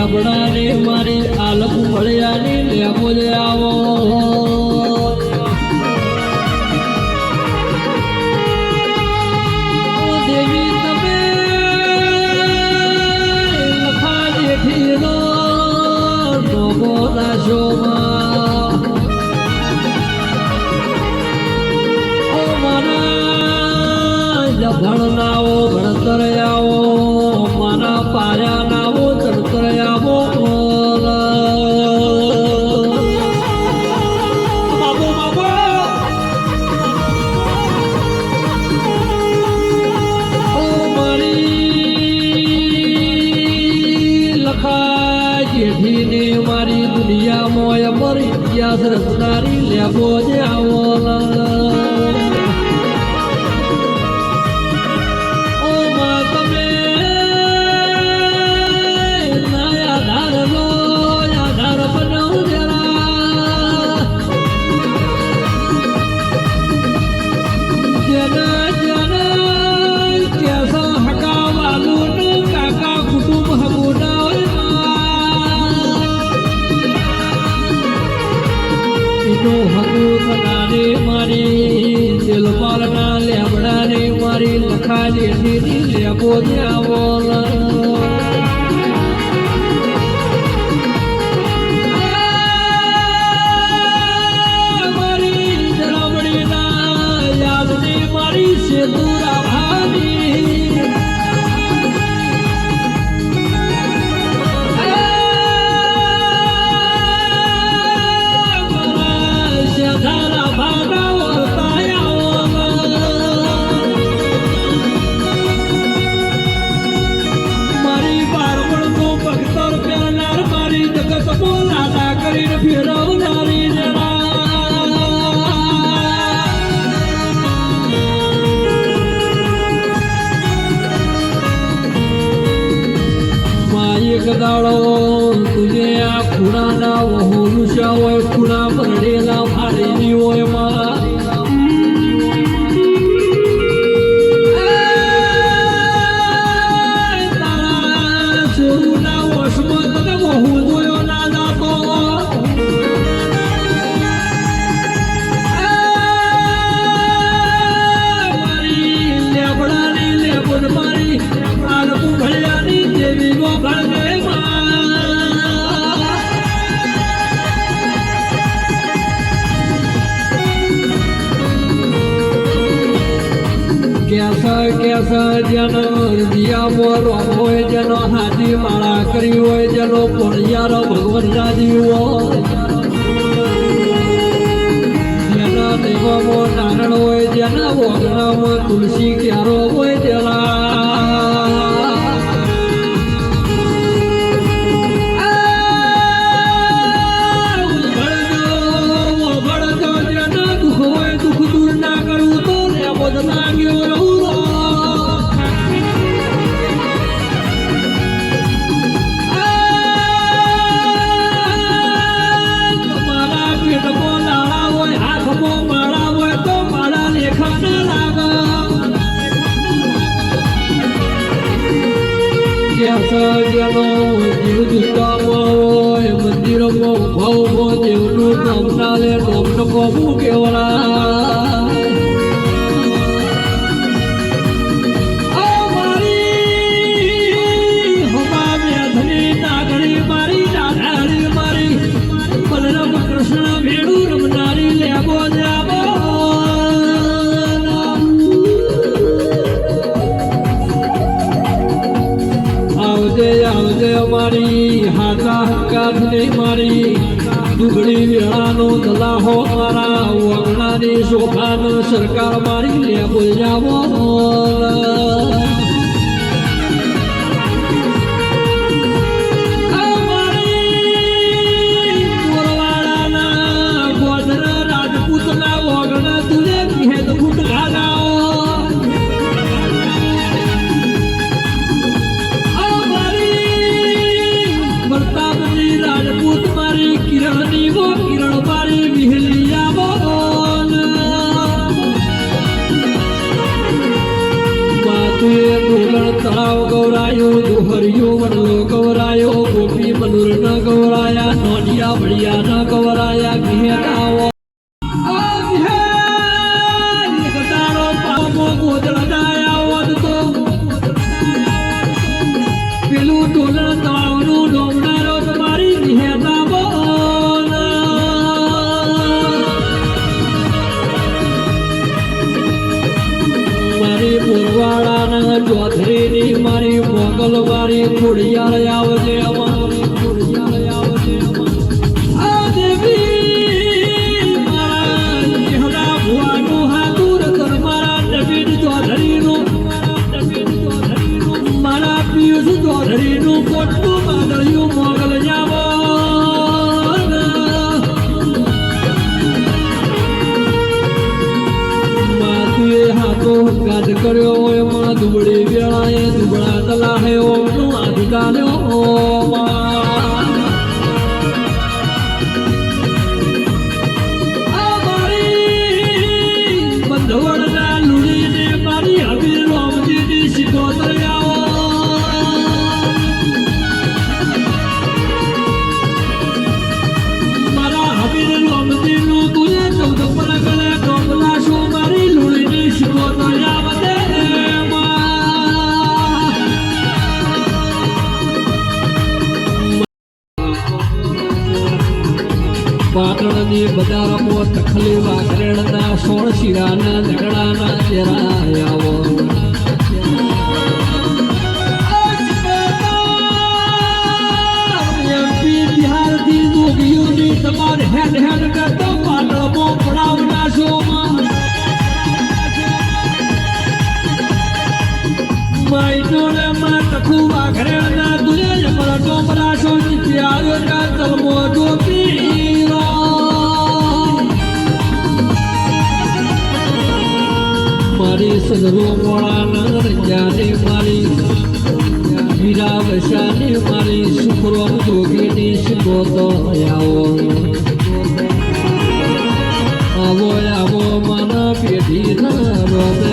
આવલા ઓ મારી આલક મળ્યાની લેબો જ આવો. ઇતિહાસ રચનારી લેબો જ આવો થનારે મારી દિલપાલના લેબડાને મારી લખા જેઠીની લેબો આવો મારી જરમણીના ખૂણાના વહુલુશા હોય ખૂણા ભરડેલા ભારેલી હોય કેસર કેસર જેનો હૃદયામાં રોમ હોય જેનો હાથી માળા હોય જેનો પોણિયારો ભગવાન રાજી જેના દેવામાં નારણ હોય, જેના વગડામાં તુલસી ક્યારો હોય તેના. જેનો જીવ દુકામાં હોય દેવનું નામ ચાલે કોબું કેવડા દુગડી વેળાનો દલાહો મારા વગણાની શોભાન સરકાર મારી લે બોજાવો દુહરિયું વડલો કવરાયો ગોપી મનુર ન ગૌરાયા નોડિયા ભળિયા ન મારી પુરવાળાના ચોધરીની મારી અમારી ખોડિયાર આવજે આ દેવી મારા ચહેરા ભુવાનું હાથું રતન મારા નવીન ચૌધરીનું મારા કર્યો હોય, માં દુબળી વેળાએ દુબળા ઓમનું હાથ ચાલ્યો ઓમાં. પાટણની બજારમાં તખલી વાઘરેણના સોળ શિરાના ઝઘડાના જોગીઓની તમારે હેડ હેડ સદગુરુ ભોળાનાથ જ્યારે મારી વીરા વૈશાને મારી શુક્રો જોગીની શુકો તો આવો આવો આવો મારા પેઢીના રોગ